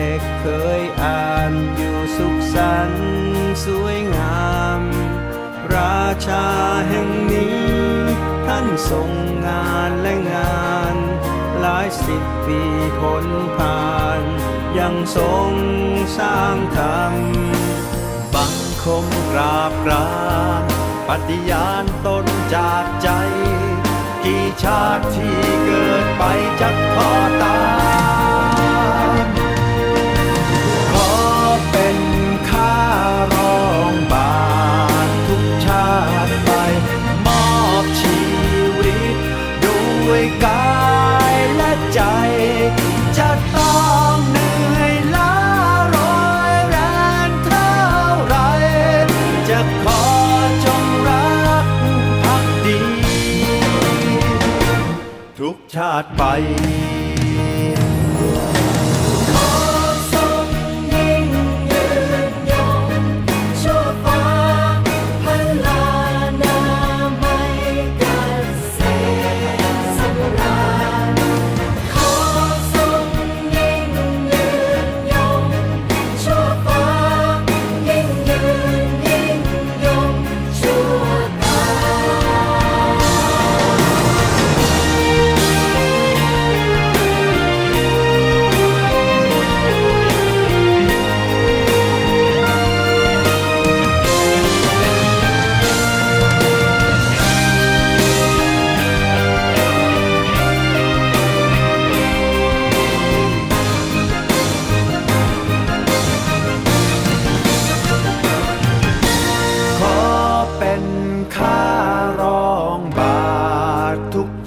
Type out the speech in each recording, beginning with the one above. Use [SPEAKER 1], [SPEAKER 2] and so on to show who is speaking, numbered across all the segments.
[SPEAKER 1] ด็กเคยอ่านอยู่สุขสันต์สวยงาม ราชาแห่งนี้ ท่านทรงงานและงาน หลายสิบปีพ้นผ่าน ยังทรงสร้างธรรมบังคมกราบกรานปฏิญาณตนจากใจ กี่ชาติที่เกิดไปจะขอตา ชาติไป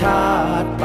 [SPEAKER 1] ชาติไป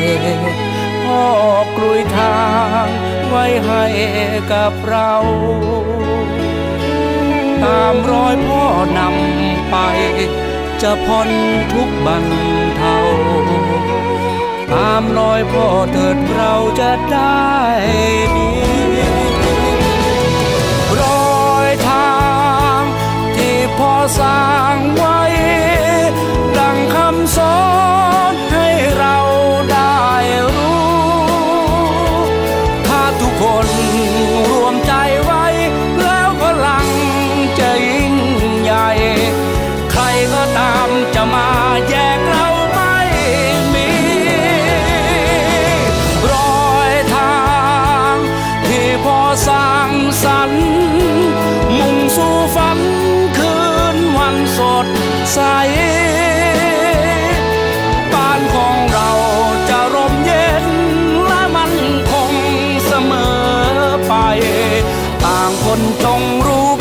[SPEAKER 2] ว้ให้กับเรา ตามรอยพ่อนำไป จะพ้นทุกบันเทาตามรอยพ่อเถิดเราจะได้ดีรอยทางที่พ่อสร้างไว้างคนจงรู้